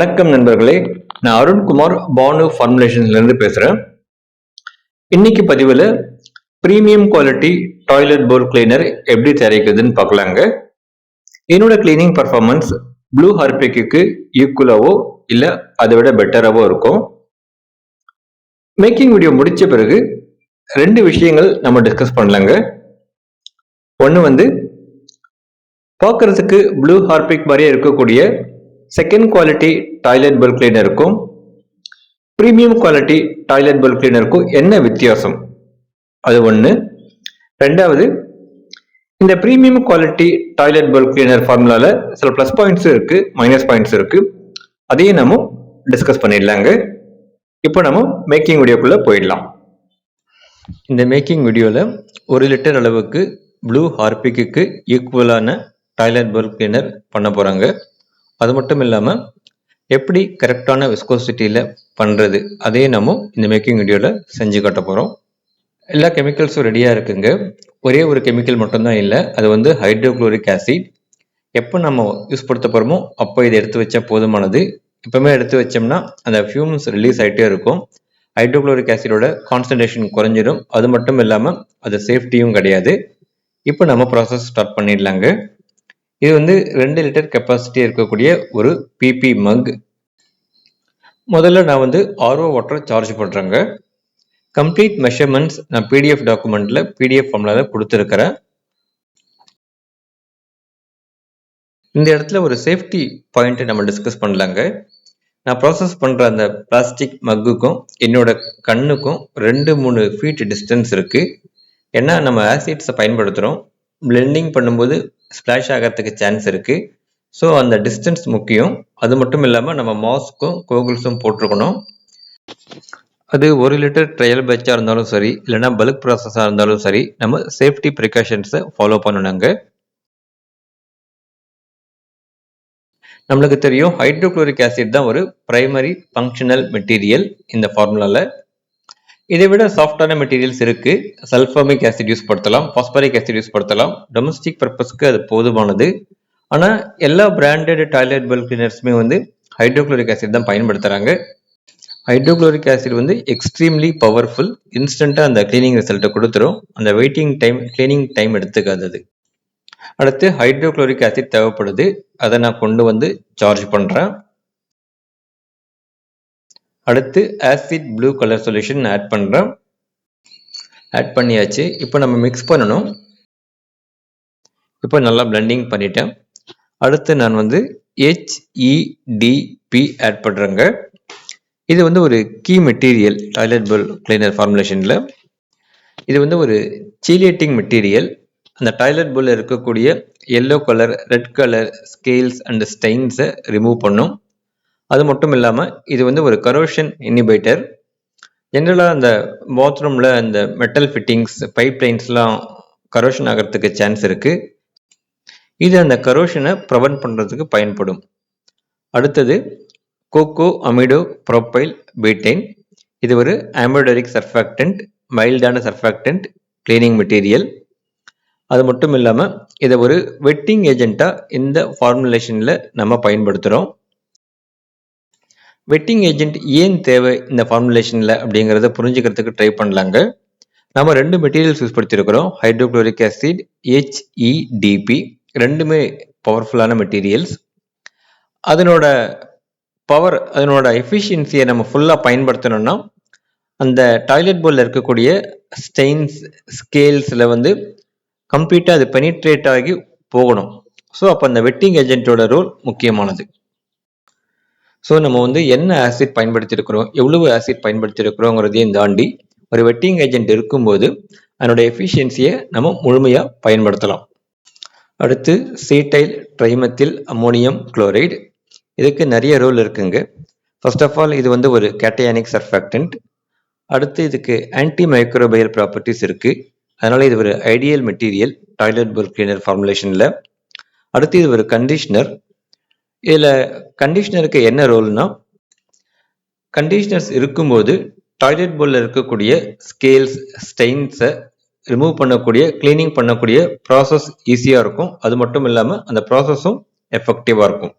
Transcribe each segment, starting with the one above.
வணக்கம் நண்பர்களே. நான் அருண்குமார் பானு ஃபார்முலேஷன்ஸ்லேருந்து பேசுகிறேன் பேசுறேன். இன்னைக்கு பதிவில் premium quality toilet bowl cleaner எப்படி தயாரிக்கிறதுன்னு பார்க்கலாங்க. என்னோட கிளீனிங் பர்ஃபார்மன்ஸ் ப்ளூ ஹார்பிக்கு ஈக்குவலாவோ இல்லை அதை விட பெட்டராகவோ இருக்கும். மேக்கிங் வீடியோ முடித்த பிறகு ரெண்டு விஷயங்கள் நம்ம டிஸ்கஸ் பண்ணலாங்க. ஒன்று வந்து பார்க்கறதுக்கு ப்ளூ ஹார்பிக் மாதிரியே இருக்கக்கூடிய செகண்ட் குவாலிட்டி டாய்லெட் பல் கிளீனருக்கும் ப்ரீமியம் குவாலிட்டி டாய்லெட் பல் கிளீனருக்கும் என்ன வித்தியாசம்? அது ஒன்று ரெண்டாவது இந்த premium quality toilet bowl cleaner ஃபார்முலாவில் சில ப்ளஸ் பாயிண்ட்ஸும் இருக்குது மைனஸ் பாயிண்ட்ஸ் இருக்குது அதையும் நம்ம டிஸ்கஸ் பண்ணிடலாங்க. இப்போ நம்ம மேக்கிங் வீடியோக்குள்ளே போயிடலாம். இந்த மேக்கிங் வீடியோவில் ஒரு லிட்டர் அளவுக்கு ப்ளூ ஹார்பிக்கு ஈக்குவலான டாய்லெட் பல் கிளீனர் பண்ண போகிறாங்க அது மட்டும் இல்லாமல் எப்படி கரெக்டான விஸ்கோசிட்டியில் பண்ணுறது அதே நம்ம இந்த மேக்கிங் வீடியோவில் செஞ்சு காட்ட போகிறோம் எல்லா கெமிக்கல்ஸும் ரெடியாக இருக்குங்க. ஒரே ஒரு கெமிக்கல் மட்டும்தான் இல்லை அது வந்து ஹைட்ரோக்ளோரிக் ஆசிட் எப்போ நம்ம யூஸ் படுத்த போகிறோமோ அப்போ இதை எடுத்து வச்சா போதுமானது. எப்பவுமே எடுத்து வச்சோம்னா அந்த ஃபியூம்ஸ் ரிலீஸ் ஆகிட்டே இருக்கும். ஹைட்ரோக்ளோரிக் ஆசிடோட கான்சன்ட்ரேஷன் குறைஞ்சிடும். அது மட்டும் இல்லாமல் அது சேஃப்டியும் கிடையாது. இப்போ நம்ம ப்ராசஸ் ஸ்டார்ட் பண்ணிடலாங்க. இது வந்து ரெண்டு லிட்டர் கெப்பாசிட்டி இருக்கக்கூடிய ஒரு பிபி மக் முதல்ல நான் வந்து ஆர்ஓ வாட்டர் சார்ஜ் பண்ணுறேங்க கம்ப்ளீட் மெஷர்மெண்ட்ஸ் நான் பிடிஎஃப் டாக்குமெண்ட்டில் பிடிஎஃப் ஃபார்மில் கொடுத்துருக்கிறேன். இந்த இடத்துல ஒரு சேஃப்டி பாயிண்ட்டை நம்ம டிஸ்கஸ் பண்ணலாங்க. நான் ப்ராசஸ் பண்ணுற அந்த பிளாஸ்டிக் மக்குக்கும் என்னோட கண்ணுக்கும் ரெண்டு மூணு ஃபீட் டிஸ்டன்ஸ் இருக்குது ஏன்னா நம்ம ஆசிட்ஸை பயன்படுத்துகிறோம் பிளெண்டிங் பண்ணும்போது ஸ்ப்ளாஷ் ஆகிறதுக்கு சான்ஸ் இருக்குது ஸோ அந்த டிஸ்டன்ஸ் முக்கியம். அது மட்டும் இல்லாமல் நம்ம மாஸ்க்கும் கோகுல்ஸும் போட்டிருக்கணும். அது ஒரு லிட்டர் ட்ரையல் பேட்சாக இருந்தாலும் சரி இல்லைனா பல்க் ப்ராசஸாக இருந்தாலும் சரி நம்ம சேஃப்டி ப்ரிகாஷன்ஸை ஃபாலோ பண்ணணுங்க. நம்மளுக்கு தெரியும் ஹைட்ரோக்ளோரிக் ஆசிட் தான் ஒரு பிரைமரி ஃபங்க்ஷனல் மெட்டீரியல் இந்த ஃபார்முலாவில் இதை விட சாஃப்டான மெட்டீரியல்ஸ் இருக்கு. சல்ஃபாமிக் ஆசிட் யூஸ் படுத்தலாம். பாஸ்பரிக் ஆசிட் யூஸ் படுத்தலாம். டொமஸ்டிக் பர்பஸ்க்கு அது போதுமானது. ஆனால் எல்லா பிராண்டட் டாய்லெட் பல் கிளீனர்ஸுமே வந்து ஹைட்ரோக்ளோரிக் ஆசிட் தான் பயன்படுத்துகிறாங்க ஹைட்ரோக்ளோரிக் ஆசிட் வந்து எக்ஸ்ட்ரீம்லி பவர்ஃபுல் இன்ஸ்டண்ட்டாக அந்த கிளீனிங் ரிசல்ட்டை கொடுத்துரும். அந்த வெயிட்டிங் டைம் கிளீனிங் டைம் எடுத்துக்காதது. அடுத்து ஹைட்ரோக்ளோரிக் ஆசிட் தேவைப்படுது. அதை நான் கொண்டு வந்து சார்ஜ் பண்ணுறேன் அடுத்து acid blue colour solution add பண்ணுறேன் ஆட் பண்ணியாச்சு. இப்போ நம்ம மிக்ஸ் பண்ணணும். இப்போ நல்லா பிளெண்டிங் பண்ணிட்டேன். அடுத்து நான் வந்து ஹெச்இடிபி ஆட் பண்ணுறேங்க இது வந்து ஒரு key material toilet bowl cleaner ஃபார்முலேஷனில் இது வந்து ஒரு சீலியேட்டிங் மெட்டீரியல் அந்த டாய்லெட் பவுலில் இருக்கக்கூடிய yellow colour red colour scales and ஸ்டெயின்ஸை remove பண்ணும். அது மட்டும் இல்லாமல் இது வந்து ஒரு கரோஷன் இனிபைட்டர் ஜென்ரலாக அந்த பாத்ரூமில் அந்த மெட்டல் ஃபிட்டிங்ஸ் பைப் லைன்ஸ்லாம் கரோஷன் ஆகிறதுக்கு சான்ஸ் இருக்குது இது அந்த கரோஷனை ப்ரிவென்ட் பண்ணுறதுக்கு பயன்படும். அடுத்தது கோகோ அமிடோ ப்ரோப்பைல் பீட்டைன் இது ஒரு ஆம்பிடரிக் சர்ஃபாக்டன்ட் மைல்டான சர்ஃபாக்டன்ட் கிளீனிங் மெட்டீரியல் அது மட்டும் இல்லாமல் இதை ஒரு வெட்டிங் ஏஜெண்ட்டாக இந்த ஃபார்முலேஷனில் நம்ம பயன்படுத்துகிறோம் வெட்டிங் ஏஜென்ட் ஏன் தேவை இந்த ஃபார்முலேஷனில் அப்படிங்கிறத புரிஞ்சுக்கிறதுக்கு ட்ரை பண்ணலாங்க. நம்ம ரெண்டு மெட்டீரியல்ஸ் யூஸ் படுத்திருக்கிறோம். ஹைட்ரோக்ளோரிக் ஆசிட் ஹெச்இடிபி ரெண்டுமே பவர்ஃபுல்லான மெட்டீரியல்ஸ் அதனோட பவர் அதனோட எஃபிஷியன்சியை நம்ம ஃபுல்லாக பயன்படுத்தணும்னா அந்த டாய்லெட் போலில் இருக்கக்கூடிய ஸ்டெயின்ஸ் ஸ்கேல்ஸில் வந்து கம்ப்ளீட்டாக அது பெனிட்ரேட் ஆகி போகணும். ஸோ அப்போ அந்த வெட்டிங் ஏஜென்ட்டோட ரோல் முக்கியமானது. ஸோ நம்ம வந்து என்ன ஆசிட் பயன்படுத்தியிருக்கிறோம் எவ்வளவு ஆசிட் பயன்படுத்தியிருக்கிறோங்கிறதையும் தாண்டி ஒரு வெட்டிங் ஏஜென்ட் இருக்கும்போது அதனுடைய எஃபிஷியன்சியை நம்ம முழுமையாக பயன்படுத்தலாம். அடுத்து சீட்டைல் ட்ரைமத்தில் அம்மோனியம் குளோரைடு இதுக்கு நிறைய ரோல் இருக்குங்க. ஃபர்ஸ்ட் ஆஃப் ஆல் இது வந்து ஒரு கேட்டயானிக் சர்ஃபாக்டன்ட் அடுத்து இதுக்கு ஆன்டி மைக்ரோபயல் ப்ராப்பர்ட்டிஸ் இருக்குது அதனால் இது ஒரு ideal material toilet bowl cleaner ஃபார்முலேஷனில் அடுத்து இது ஒரு கண்டிஷ்னர் இதில் கண்டிஷ்னருக்கு என்ன ரோல்னா கண்டிஷ்னர்ஸ் இருக்கும்போது டாய்லெட் போலில் இருக்கக்கூடிய ஸ்கேல்ஸ் ஸ்டெயின்ஸை ரிமூவ் பண்ணக்கூடிய கிளீனிங் பண்ணக்கூடிய ப்ராசஸ் ஈஸியாக இருக்கும். அது மட்டும் இல்லாமல் அந்த ப்ராசஸும் எஃபெக்டிவாக இருக்கும்.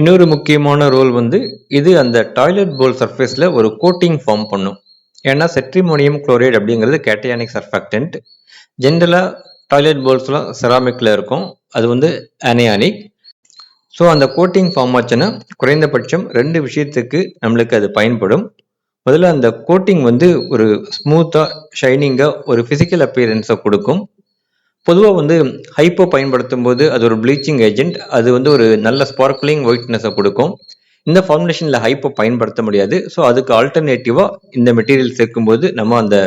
இன்னொரு முக்கியமான ரோல் வந்து இது அந்த டாய்லெட் போல் சர்ஃபேஸில் ஒரு கோட்டிங் ஃபார்ம் பண்ணும். ஏன்னா செட்ரிமோனியம் குளோரைடு அப்படிங்கிறது கேட்டயானிக் சர்ஃபேக்டன்ட் ஜென்ரலாக டாய்லெட் போல்ஸ்லாம் செராமிக்கில் இருக்கும். அது வந்து அனியானிக் ஸோ அந்த கோட்டிங் ஃபார்ம் ஆச்சுன்னா குறைந்தபட்சம் ரெண்டு விஷயத்துக்கு நம்மளுக்கு அது பயன்படும். முதல்ல அந்த கோட்டிங் வந்து ஒரு ஸ்மூத்தாக ஷைனிங்காக ஒரு ஃபிசிக்கல் அப்பியரன்ஸை கொடுக்கும். பொதுவாக வந்து ஹைப்போ பயன்படுத்தும் போது அது ஒரு ப்ளீச்சிங் ஏஜென்ட் அது வந்து ஒரு நல்ல ஸ்பார்க்லிங் ஒயிட்னஸை கொடுக்கும். இந்த ஃபார்முலேஷனில் ஹைப்போ பயன்படுத்த முடியாது. ஸோ அதுக்கு ஆல்டர்னேட்டிவாக இந்த மெட்டீரியல் சேர்க்கும்போது நம்ம அந்த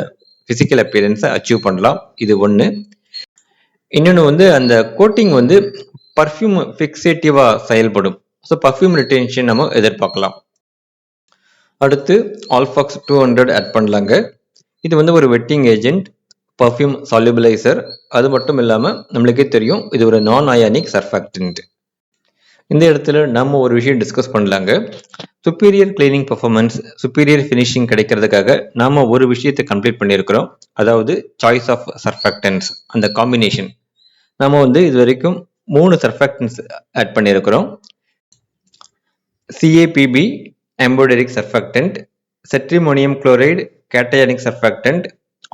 ஃபிசிக்கல் அப்பியரன்ஸை அச்சீவ் பண்ணலாம். இது ஒன்று இன்னொன்று வந்து அந்த கோட்டிங் வந்து பர்ஃப்யூம் ஃபிக்ஸேட்டிவாக செயல்படும். ஸோ பர்ஃப்யூம் ரிட்டென்ஷன் நம்ம எதிர்பார்க்கலாம். அடுத்து ஆல்ஃபாக்ஸ் டூ ஹண்ட்ரட் ஆட் பண்ணலாங்க. இது வந்து ஒரு வெட்டிங் ஏஜென்ட் பர்ஃப்யூம் சால்யூபிளைசர் அது மட்டும் இல்லாமல் நம்மளுக்கே தெரியும் இது ஒரு நான் அயானிக் சர்ஃபாக்டன்ட் இந்த இடத்துல நம்ம ஒரு விஷயம் டிஸ்கஸ் பண்ணலாங்க. Superior cleaning performance superior finishing கிடைக்கிறதுக்காக நாம ஒரு விஷயத்தை கம்ப்ளீட் பண்ணியிருக்கிறோம். அதாவது சாய்ஸ் ஆஃப் சர்ஃபாக்டன்ஸ் அந்த காம்பினேஷன் நம்ம வந்து இது வரைக்கும் மூணு சர்ஃபாக்டன்ஸ் ஆட் பண்ணியிருக்கிறோம். CAPB amphoteric surfactant cetrimonium chloride cationic surfactant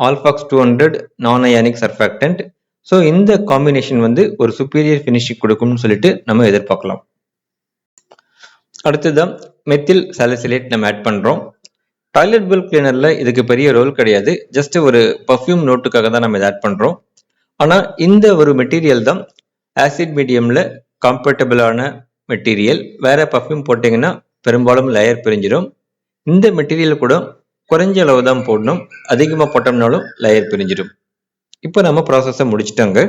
Alfox two hundred non ionic surfactant so இந்த காம்பினேஷன் வந்து ஒரு சுப்பீரியர் ஃபினிஷிங் கொடுக்கும்னு சொல்லிட்டு நம்ம எதிர்பார்க்கலாம். அடுத்ததான் மெத்தில் சாலிசிலேட் நம்ம ஆட் பண்ணுறோம் டாய்லெட் பில் கிளீனரில் இதுக்கு பெரிய ரோல் கிடையாது. ஜஸ்ட் ஒரு பர்ஃப்யூம் நோட்டுக்காக தான் நம்ம இதை ஆட் பண்ணுறோம் ஆனால் இந்த ஒரு மெட்டீரியல் தான் ஆசிட் மீடியமில் கம்ஃபர்டபுளான மெட்டீரியல் வேற பர்ஃப்யூம் போட்டிங்கன்னா பெரும்பாலும் லேயர் பிரிஞ்சிடும். இந்த மெட்டீரியல் கூட குறைஞ்ச அளவு தான் போடணும். அதிகமாக போட்டோம்னாலும் லேயர் பிரிஞ்சிடும். இப்போ நம்ம ப்ராசஸை முடிச்சிட்டோங்க.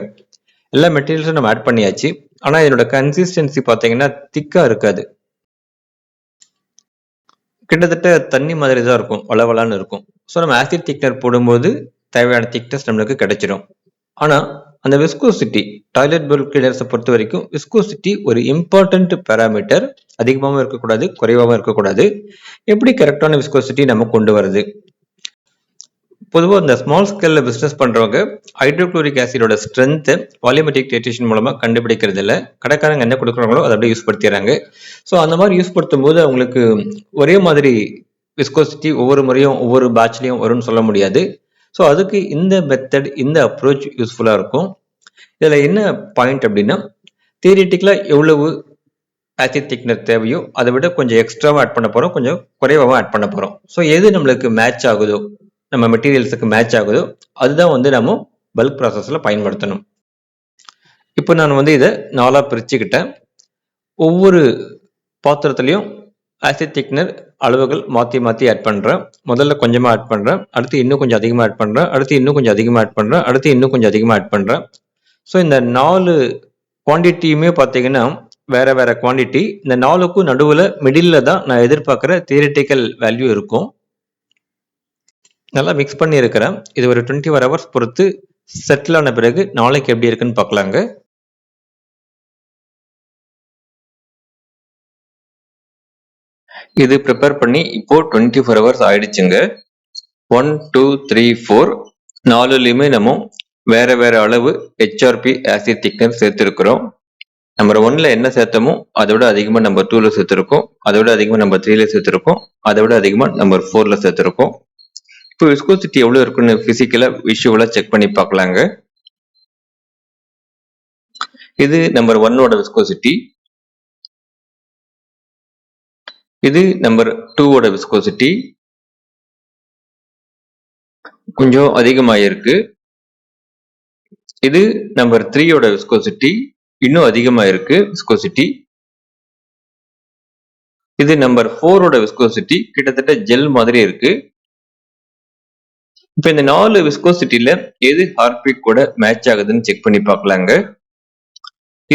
எல்லா மெட்டீரியல்ஸும் நம்ம ஆட் பண்ணியாச்சு. ஆனால் இதனோட கன்சிஸ்டன்சி பார்த்தீங்கன்னா திக்காக இருக்காது. கிட்டத்தட்ட தண்ணி மாதிரி தான் இருக்கும். வளவலான்னு இருக்கும். ஸோ நம்ம ஆசிட் திக்னர் போடும்போது தேவையான திக்னஸ் நம்மளுக்கு கிடைச்சிடும் ஆனால் அந்த விஸ்கோசிட்டி டாய்லெட் பவுல் கிளீனர்ஸை பொறுத்த வரைக்கும் விஸ்கோசிட்டி ஒரு இம்பார்ட்டன்ட் பேராமீட்டர் அதிகமாகவும் இருக்கக்கூடாது குறைவாகவும் இருக்கக்கூடாது. எப்படி கரெக்டான விஸ்கோசிட்டி நம்ம கொண்டு வருது பொதுவாக இந்த ஸ்மால் ஸ்கேலில் பிஸ்னஸ் பண்ணுறவங்க ஹைட்ரோக்ளோரிக் ஆசிடோட ஸ்ட்ரென்த்து வாலிமெட்டிக் டேட்டேஷன் மூலமாக கண்டுபிடிக்கிறது இல்லை. கடைக்காரங்க என்ன கொடுக்குறாங்களோ அதை அப்படியே யூஸ் படுத்திடுறாங்க. ஸோ அந்த மாதிரி யூஸ் படுத்தும் போது அவங்களுக்கு ஒரே மாதிரி விஸ்கோசிட்டி ஒவ்வொரு முறையும் ஒவ்வொரு பேட்ச்லேயும் வரும்னு சொல்ல முடியாது. ஸோ அதுக்கு இந்த மெத்தட் இந்த அப்ரோச் யூஸ்ஃபுல்லாக இருக்கும். இதில் என்ன பாயிண்ட் அப்படின்னா தியரிட்டிக்கலாக எவ்வளவு ஆசிட் திக்னர் தேவையோ அதை விட கொஞ்சம் எக்ஸ்ட்ராவாக ஆட் பண்ண போகிறோம் கொஞ்சம் குறைவாகவும் ஆட் பண்ண போகிறோம் ஸோ எது நம்மளுக்கு மேட்ச் ஆகுதோ நம்ம மெட்டீரியல்ஸுக்கு மேட்ச் ஆகுதோ அதுதான் வந்து நம்ம பல்க் ப்ராசஸில் பயன்படுத்தணும். இப்போ நான் வந்து இதை நாலாக பிரிச்சுக்கிட்டேன். ஒவ்வொரு பாத்திரத்துலையும் ஆசிட் திக்னர் அளவுகள் மாற்றி மாற்றி ஆட் பண்ணுறேன் முதல்ல கொஞ்சமாக ஆட் பண்ணுறேன் அடுத்து இன்னும் கொஞ்சம் அதிகமாக ஆட் பண்ணுறேன் அடுத்து இன்னும் கொஞ்சம் அதிகமாக ஆட் பண்ணுறேன் அடுத்து இன்னும் கொஞ்சம் அதிகமாக ஆட் பண்ணுறேன் ஸோ இந்த நாலு குவான்டிட்டியுமே பார்த்தீங்கன்னா வேறு வேறு குவான்டிட்டி இந்த நாலுக்கும் நடுவில் மிடில் தான் நான் எதிர்பார்க்குற தியரிட்டிக்கல் வேல்யூ இருக்கும். நல்லா மிக்ஸ் பண்ணியிருக்கிறேன். இது ஒரு டுவெண்ட்டி ஃபோர் ஹவர்ஸ் பொறுத்து செட்டில் ஆன பிறகு நாளைக்கு எப்படி இருக்குன்னு பார்க்கலாங்க. இது ப்ரிப்பேர் பண்ணி இப்போ டுவெண்ட்டி ஃபோர் ஹவர்ஸ் ஆயிடுச்சுங்க. ஒன் டூ த்ரீ ஃபோர் நாலுலையுமே நம்ம வேற வேற அளவு ஹெச்ஆர்பி ஆசிட் திக்னர் சேர்த்துருக்குறோம். நம்பர் ஒன்ல என்ன சேர்த்தமோ அதை விட அதிகமாக நம்பர் டூல சேர்த்துருக்கோம். அதை விட அதிகமாக நம்பர் த்ரீல சேர்த்துருக்கோம். அதை விட அதிகமாக நம்பர் ஃபோர்ல சேர்த்துருக்கோம். இப்போ விஸ்கோசிட்டி எவ்வளோ இருக்குன்னு பிசிக்கலா விஷுவலா செக் பண்ணி பார்க்கலாங்க. இது நம்பர் ஒன்னோட விஸ்கோசிட்டி இது நம்பர் டூவோட விஸ்கோசிட்டி கொஞ்சம் அதிகமாயிருக்கு. இது நம்பர் த்ரீயோட விஸ்கோசிட்டி இன்னும் அதிகமாயிருக்கு விஸ்கோசிட்டி இது நம்பர் ஃபோரோட விஸ்கோசிட்டி கிட்டத்தட்ட ஜெல் மாதிரி இருக்கு. இப்போ இந்த நாலு விஸ்கோசிட்டியில எது ஹார்பிக்கோட மேட்ச் ஆகுதுன்னு செக் பண்ணி பார்க்கலாங்க.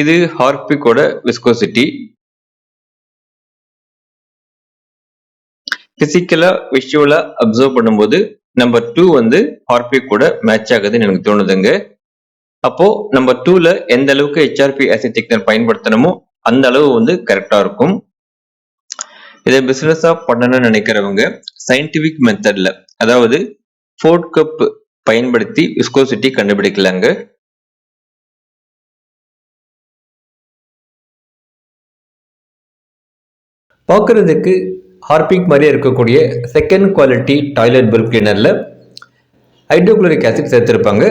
இது ஹார்பிக்கோட விஸ்கோசிட்டி பிசிக்கலா விஷுவலா அப்சர்வ் பண்ணும்போது நம்பர் டூ வந்து ஹார்பி கூட மேட்ச் ஆகுதுன்னு எனக்கு தோணுதுங்க. அப்போ நம்பர் டூல எந்த அளவுக்கு ஹெச்ஆர்பி ஆசிட் திக்னர் பயன்படுத்தணுமோ அந்த அளவு வந்து கரெக்டா இருக்கும். இதை பிசினஸா பண்ணணும்னு நினைக்கிறவங்க சயின்டிபிக் மெத்தட்ல அதாவது ஃபோர்ட் கப் பயன்படுத்தி விஸ்கோசிட்டி கண்டுபிடிக்கலாங்க. பார்க்குறதுக்கு ஹார்பிக் மாதிரியே இருக்கக்கூடிய செகண்ட் குவாலிட்டி டாய்லெட் பல்ப் கிளீனரில் ஹைட்ரோக்ளோரிக் ஆசிட் சேர்த்துருப்பாங்க.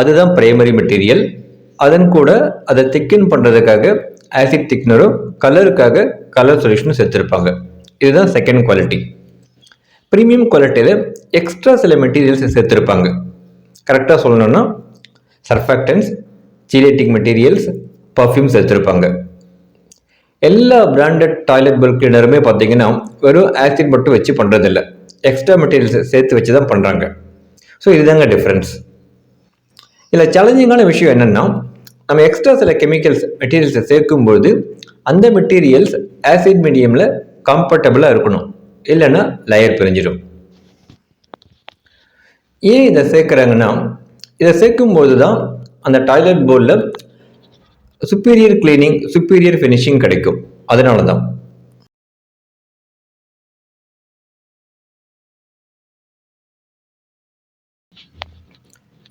அதுதான் பிரைமரி மெட்டீரியல் அதன் கூட அதை திக்கன் பண்ணுறதுக்காக ஆசிட் திக்னரும் கலருக்காக கலர் சொல்யூஷனும் சேர்த்துருப்பாங்க. இதுதான் செகண்ட் குவாலிட்டி ப்ரீமியம் குவாலிட்டியில் எக்ஸ்ட்ரா சில மெட்டீரியல்ஸ் சேர்த்துருப்பாங்க. கரெக்டாக சொல்லணும்னா சர்ஃபாக்டன்ஸ் ஜீலேட்டிக் மெட்டீரியல்ஸ் பர்ஃப்யூம்ஸ் சேர்த்துருப்பாங்க. எல்லா பிராண்டட் டாய்லெட் பல்க் கிளீனருமே பார்த்தீங்கன்னா வெறும் ஆசிட் மட்டும் வச்சு பண்ணுறதில்ல எக்ஸ்ட்ரா மெட்டீரியல்ஸ் சேர்த்து வச்சு தான் பண்ணுறாங்க ஸோ இதுதாங்க டிஃப்ரென்ஸ் இதில் சேலஞ்சிங்கான விஷயம் என்னென்னா நம்ம எக்ஸ்ட்ரா சில கெமிக்கல்ஸ் மெட்டீரியல்ஸை சேர்க்கும்போது அந்த மெட்டீரியல்ஸ் ஆசிட் மீடியமில் கம்ஃபர்டபுளாக இருக்கணும். இல்லைன்னா லயர் பிரிஞ்சிடும். ஏன் இதை சேர்க்குறாங்கன்னா இதை சேர்க்கும்போது தான் அந்த டாய்லெட் போர்டில் சுப்பீரியர் கிளீனிங் சுப்பீரியர் ஃபினிஷிங் கிடைக்கும். அதனால தான்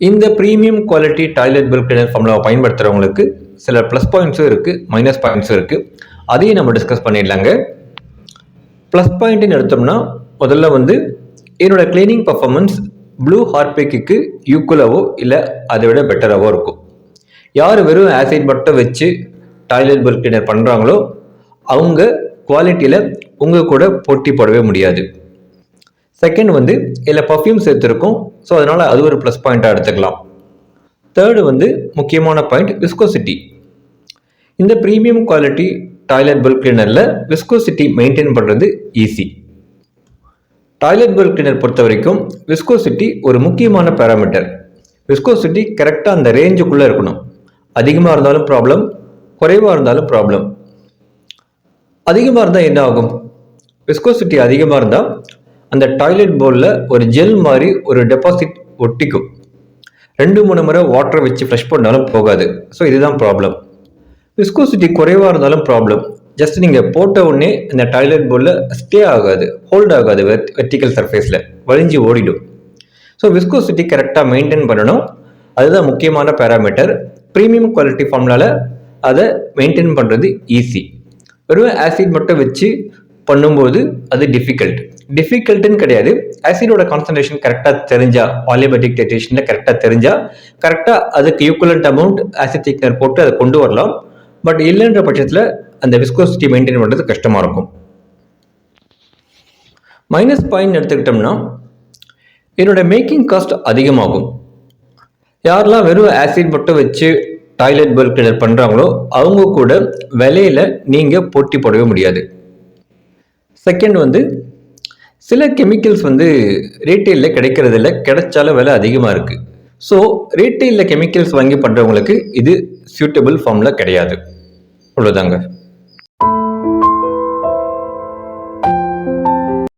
இந்த premium quality toilet bowl cleaner ஃபார்முலாவை பயன்படுத்துகிறவங்களுக்கு சில ப்ளஸ் பாயிண்ட்ஸும் இருக்குது மைனஸ் பாயிண்ட்ஸும் இருக்குது அதையும் நம்ம டிஸ்கஸ் பண்ணிடலாங்க. ப்ளஸ் பாயிண்ட்டுன்னு எடுத்தோம்னா முதல்ல வந்து என்னோட கிளீனிங் பர்ஃபார்மன்ஸ் ப்ளூ ஹார்பிக்கு ஈக்குவலாவோ இல்லை அதை விட பெட்டராகவோ இருக்கும். யார் வெறும் ஆசிட் மட்டும் வச்சு டாய்லெட் பில் கிளீனர் பண்ணுறாங்களோ அவங்க குவாலிட்டியில் உங்கள் கூட போட்டி போடவே முடியாது. செகண்ட் வந்து இதில் பர்ஃப்யூம் சேர்த்துருக்கும். ஸோ அதனால் அது ஒரு ப்ளஸ் பாயிண்ட்டாக எடுத்துக்கலாம். தேர்டு வந்து முக்கியமான பாயிண்ட் விஸ்கோசிட்டி இந்த ப்ரீமியம் குவாலிட்டி டாய்லெட் பல்க் கிளீனரில் விஸ்கோசிட்டி மெயின்டைன் பண்ணுறது ஈஸி டாய்லெட் பல்க் கிளீனர் பொறுத்த வரைக்கும் விஸ்கோசிட்டி ஒரு முக்கியமான பேராமீட்டர் விஸ்கோசிட்டி கரெக்டாக அந்த ரேஞ்சுக்குள்ளே இருக்கணும். அதிகமாக இருந்தாலும் ப்ராப்ளம் குறைவாக இருந்தாலும் ப்ராப்ளம் அதிகமாக இருந்தால் என்ன ஆகும்? விஸ்கோசிட்டி அதிகமாக இருந்தால் அந்த டாய்லெட் பவுலில் ஒரு ஜெல் மாதிரி ஒரு டெபாசிட் ஒட்டிக்கும். ரெண்டு மூணு முறை வாட்டரை வச்சு ஃப்ரெஷ் பண்ணாலும் போகாது. ஸோ இதுதான் ப்ராப்ளம் விஸ்கோசிட்டி குறைவாக இருந்தாலும் ப்ராப்ளம் ஜஸ்ட் நீங்கள் போட்ட உடனே இந்த டாய்லெட் பவுலில் ஸ்டே ஆகாது ஹோல்ட் ஆகாது வெர்ட் வெர்டிக்கல் சர்ஃபேஸில் வழிஞ்சு ஓடிடும். ஸோ விஸ்கோசிட்டி கரெக்டாக மெயின்டைன் பண்ணணும். அதுதான் முக்கியமான பேராமீட்டர் ப்ரீமியம் குவாலிட்டி ஃபார்ம்லால் அதை மெயின்டைன் பண்ணுறது ஈஸி வெறும் ஆசிட் மட்டும் வச்சு பண்ணும்போது அது டிஃபிகல்ட் டிஃபிகல்ட்டுன்னு கிடையாது. ஆசிடோட கான்சன்ட்ரேஷன் கரெக்டாக தெரிஞ்சா பாலிபெட்டிக் டெட்டேஷனில் கரெக்டாக தெரிஞ்சா கரெக்டாக அதுக்கு ஈக்குவலண்ட் அமௌண்ட் ஆசிட் திக்னர் போட்டு அதை கொண்டு வரலாம். பட் இல்லைன்ற பட்சத்தில் அந்த விஸ்கோசிட்டி மெயின்டைன் பண்ணுறது கஷ்டமாக இருக்கும். மைனஸ் பாயிண்ட் எடுத்துக்கிட்டோம்னா என்னோட மேக்கிங் காஸ்ட் அதிகமாகும். யாரெல்லாம் வெறும் ஆசிட் மட்டும் வச்சு டாய்லெட் பல்க் கிளர் பண்ணுறாங்களோ அவங்க கூட விலையில் நீங்கள் போட்டி போடவே முடியாது. செகண்ட் வந்து சில கெமிக்கல்ஸ் வந்து ரீட்டெயிலில் கிடைக்கிறதில்ல கிடைச்சாலும் விலை அதிகமாக இருக்குது ஸோ ரீட்டெயிலில் கெமிக்கல்ஸ் வாங்கி பண்ணுறவங்களுக்கு இது சூட்டபிள் ஃபார்மில் கிடையாது. அவ்வளோதாங்க